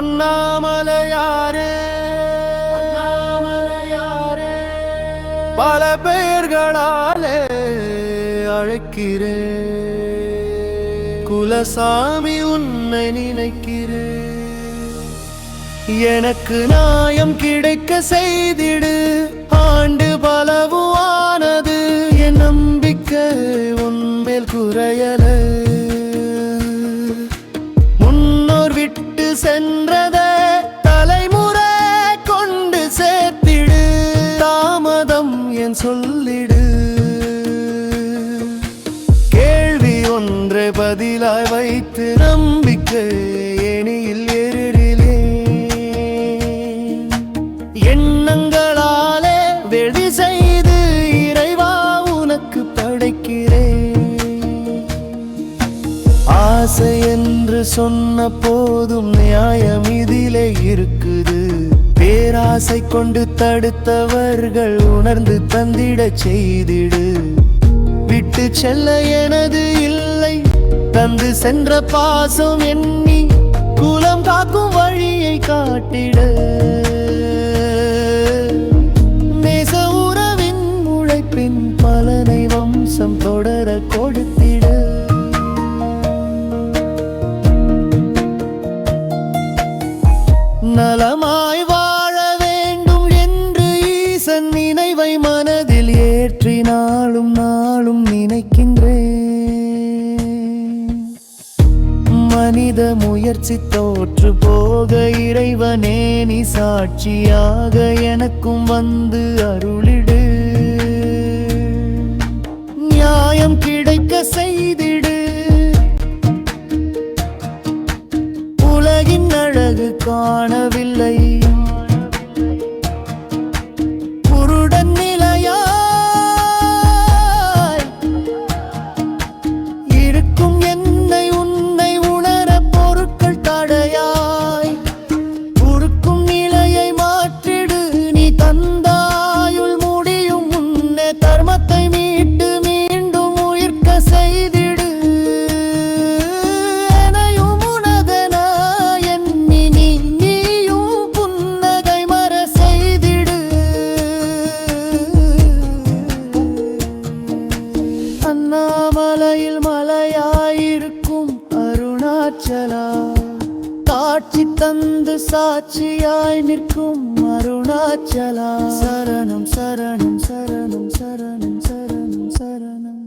அண்ணாமலையாரே. அண்ணாமலையாரே. பல பெயர்களாலே அழைக்கிறேன். குலசாமி உன்னை நினைக்கிறேன். எனக்கு நியாயம் கிடைக்க செய்திடு. ஆண்டு பலவுவானது. என் நம்பிக்கை உன்மேல் குறையல. சொல்லிடு. கேள்வி ஒன்றை பதிலாய் வைத்து நம்பிக்கை எனியில் ஏறிலே எண்ணங்களாலே வெடி செய்து இறைவா உனக்கு படைக்கிறேன் ஆசை என்று சொன்ன போதும் நியாயம் இதிலே இருக்குது. பேராசை கொண்டு தடுத்தவர்கள் உணர்ந்து தந்திட செய்திடு. விட்டு செல்ல எனது இல்லை தந்து சென்ற பாசம் எண்ணி குலம் காக்கும் வழியை காட்டிட. நேச உறவின் உழைப்பின் பலனை வம்சம் தொடர கொடுத்திட. ஈசன் நினைவை மனதில் ஏற்றி நாளும் நாளும் நினைக்கின்றேன். மனித முயற்சி தோற்று போக இறைவனே நீ சாட்சியாக எனக்கும் வந்து அருளிடு. ஆற்றலா காட்சி தந்து சாட்சியாய் நிற்கும் அருணாச்சலா? சரணம் சரணம் சரணம் சரணம் சரணம் சரணம்.